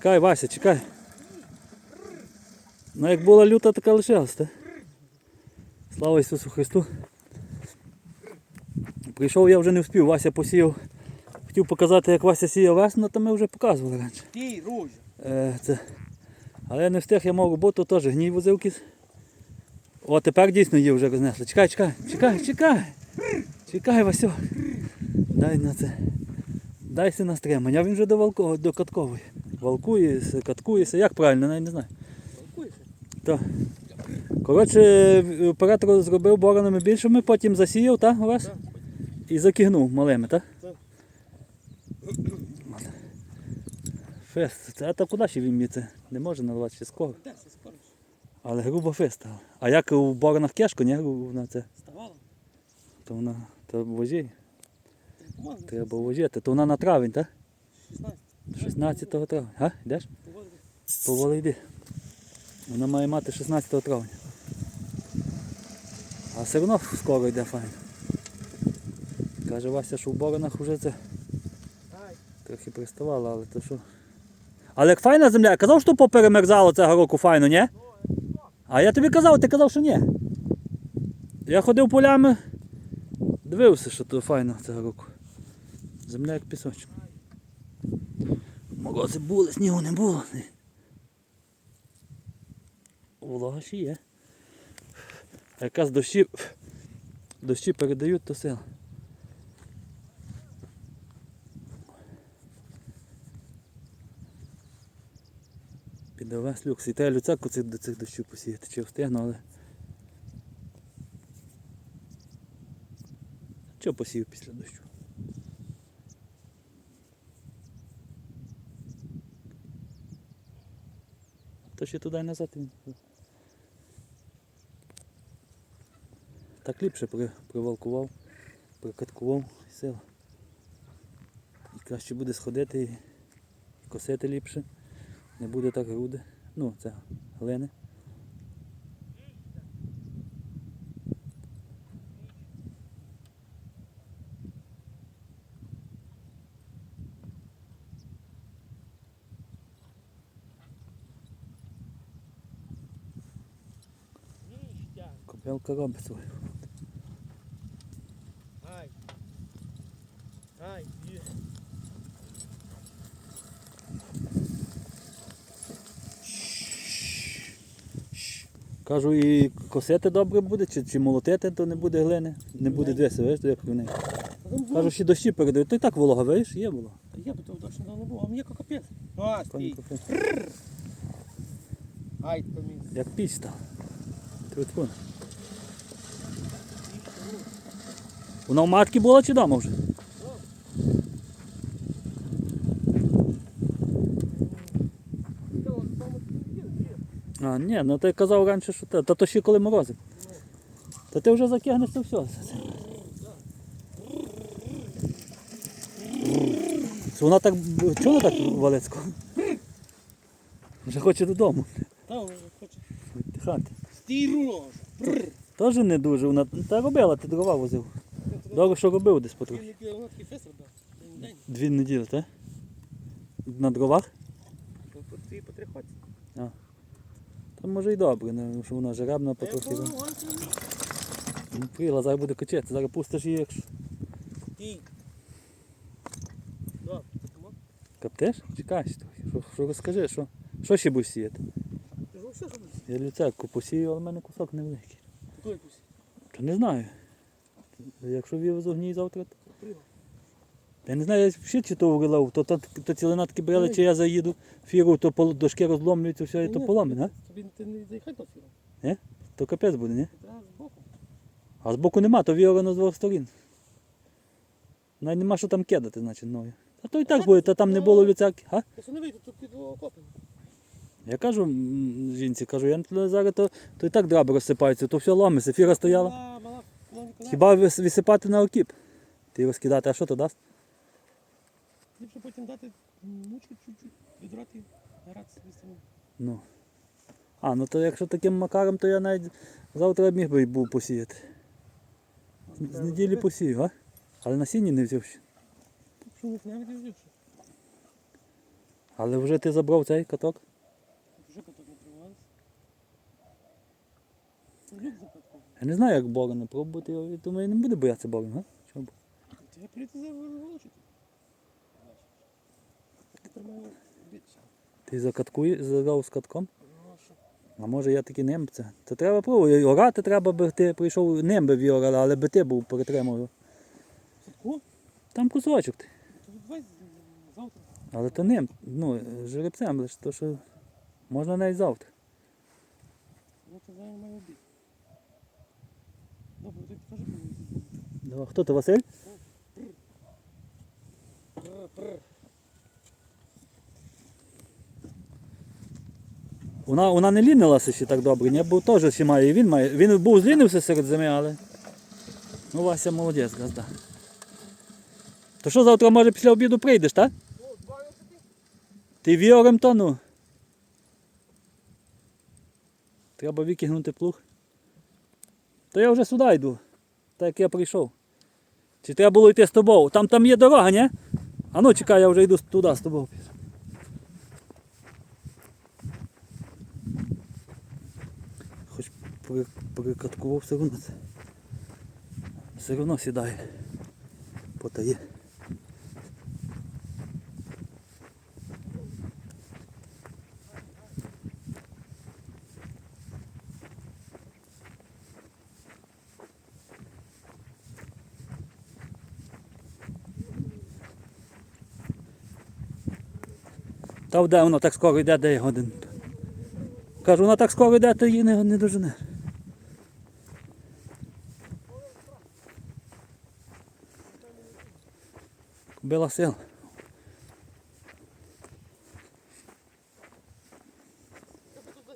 Чекай, Вася, чекай. Ну як була люта, така лишилась, так? Слава Ісусу Христу. Прийшов я вже не встиг, Вася посіяв. Хотів показати, як Вася сіяв весну, то ми вже показували раніше. Стій, Е, це. Але я не встиг, я мав роботу теж гній возив кіс. О, тепер дійсно її вже рознесли. Чекай, чекай, чекай, чекай. Чекай, Васьо. Дай на це. Дай си на стримання. Він вже до, валко, до каткової. Валкується, каткується. Як правильно, навіть не знаю. Так. Коротше, оператор зробив боронами більшими, потім засіяв, так, Вась? Так. І закигнув малими, так? Так. Фест. Це, а то куди ще він це? Не може наливати ще скоро. Де це скоро? Але грубо фест. А як у боронах кешко, ні? Вона це, Ставала? то вона то вожі. Треба вожити. То вона на травень, так? 16. 16 травня. А? Йдеш? Поволи йди. Вона має мати 16 травня. А все одно скоро йде файно. Каже Вася, що в боронах вже це трохи приставало, але то що. Але як файна земля, я казав, що поперемерзало цього року файно, ні? А я тобі казав, ти казав, що ні. Я ходив полями, дивився, що то файно цього року. Земля як пісочок. Морози були, снігу не було. Волога ще є. А якраз дощі, дощі передають, то сила. Піде весь люкс. І треба люцяку до цих дощів посіяти, чи встигну, але. Що посів після дощу? То ще туди назад він. Так ліпше при, привалкував, прикаткував і сила. І краще буде сходити і косити ліпше. Не буде так груди. Ну, це глини. Кобилка робить свою. Ай. Ай. Є. Кажу, і косити добре буде, чи, чи молотити, то не буде глини. Не буде дивися, видиш, як вони. Кажу, ще дощі передають, то і так волога, видиш, є волога. Я би того точно давно був, а мені капець. А, стій. Ай, то мій. Як піч стала. Тьфу-тьфу. Вона в матки була чи вдома вже? А, ні, ну ти казав раніше, що те. Та то ще коли морози. Та ти вже закигнеш то все. Що Вона так. Вона так Валецько? Вже хоче додому. Та вона хоче. Від хати. Стій, Руза. Теж не дуже. Вона та робила, ти дрова возив. Добре, що робив десь потрохи. День день. Дві неділі, так? На дровах? По- по по три ході. Та може і добре, ну, що вона жеребна потрохи. Ну, Прила, зараз буде качати, зараз пустиш її, якщо. Каптеш? Чекай ще трохи. Що, що розкажи, що? Що ще будеш сіяти? Я люцерку посію, але в мене кусок невеликий. Той якусь. Та не знаю. Якщо вивезу гній завтра, то. Я не знаю, я ще чи то врилав, то, то, то цілина таки брали, чи я заїду фіру, то пол- дошки розломлюються, все, і то Ні, поломить, а? Тобі ти не заїхай до фіру. То капець буде, ні? Треба збоку. А збоку нема, то віорано з двох сторін. Навіть нема що там кидати, значить, ноги. А то і так буде, та там не було люцерки. А? Якщо не вийде, то під окопи. Я кажу м, жінці, кажу, я туди зараз то, то і так драби розсипаються, то все ломиться, фіра стояла. Хіба висипати на окіп? Ти розкидати, а що то дасть? Ліпше потім дати мучку чуть-чуть, відрати, гратися з цим. Ну. А, ну то якщо таким макаром, то я навіть завтра міг би був посіяти. З- З неділі посію, а? Але насіння не взяв ще. Не взявши. Але вже ти забрав цей каток. Вже каток. Люк западковий. Я не знаю, як борони пробувати, я думаю, не буде боятися борон, а? Чого б? Я прийти за. Ти закаткує, заграв з катком? Ну, а може я таки ним це? Це треба пробувати. Орати треба, би ти прийшов ним би віорали, але би ти був перетримав. Там кусочок ти. Але то ним, ну, жеребцем лише, то що можна навіть завтра. Ну, то зараз обід. Добре, хто ти, Василь? Вона, не лінилася ще так добре, ні, бо теж ще. Він має. Він був злінився серед зими, але. Ну, Вася молодець, газда. То що завтра може після обіду прийдеш, так? Ти віорем то ну. Треба викигнути плуг. То я вже сюди йду, так як я прийшов. Чи треба було йти з тобою? Там там є дорога, ні? А ну чекай, я вже йду туди з тобою. Хоч прикаткував все одно. Все одно сідає. Потає. Та де воно так скоро йде, де годин. Кажу, вона так скоро йде, то її не, не дожене. Била сил.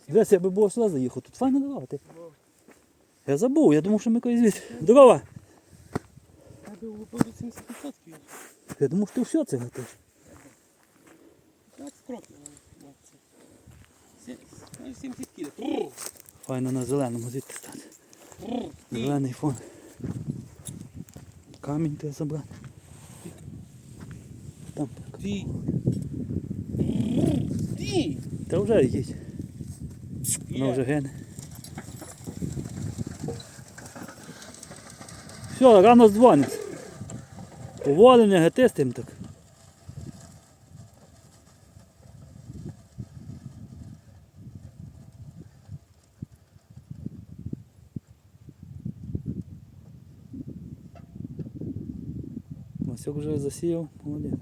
Десь я би було сюди заїхав, тут файно дорога. Ти. Я забув, я думав, що ми колись звідси. Дорога! Я би випив 70%. Я думав, що ти все це готуєш. 15 кроків на це. Сі- ну, 70 кіло. Файно на зеленому звідти стати. Зелений фон. Камінь треба забрати. Там. Ти. Та вже їдь. Воно вже гине. Все, рано дзвонить. Поволення гети з так. Васюк вже засіяв, молодець.